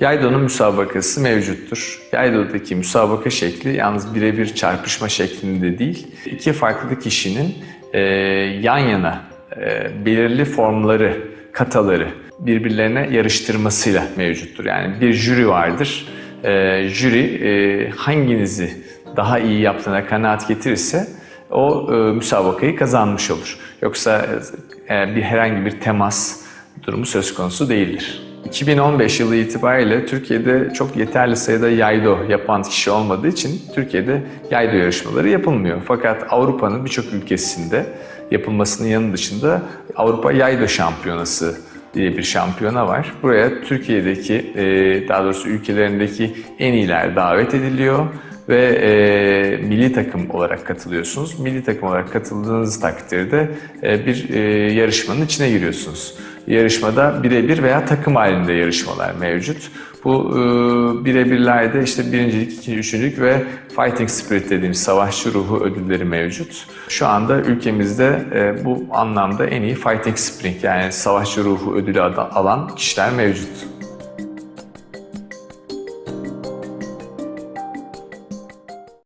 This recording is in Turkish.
Yaydo'nun müsabakası mevcuttur. Yaydo'daki müsabaka şekli yalnız birebir çarpışma şeklinde değil, iki farklı kişinin e, yan yana e, belirli formları, kataları birbirlerine yarıştırmasıyla mevcuttur. Yani bir jüri vardır. E, jüri e, hanginizi daha iyi yaptığına kanaat getirirse o e, müsabakayı kazanmış olur. Yoksa e, bir herhangi bir temas durumu söz konusu değildir. 2015 yılı itibariyle Türkiye'de çok yeterli sayıda yaydo yapan kişi olmadığı için Türkiye'de yaydo yarışmaları yapılmıyor. Fakat Avrupa'nın birçok ülkesinde yapılmasının yanı dışında Avrupa Yaydo Şampiyonası diye bir şampiyona var. Buraya Türkiye'deki, e, daha doğrusu ülkelerindeki en iyiler davet ediliyor ve e, milli takım olarak katılıyorsunuz. Milli takım olarak katıldığınız takdirde e, bir e, yarışmanın içine giriyorsunuz. Yarışmada birebir veya takım halinde yarışmalar mevcut. Bu e, birebirlerde işte birincilik, ikinci, üçüncülük ve Fighting Spirit dediğimiz savaşçı ruhu ödülleri mevcut. Şu anda ülkemizde e, bu anlamda en iyi Fighting Spirit yani savaşçı ruhu ödülü alan kişiler mevcut.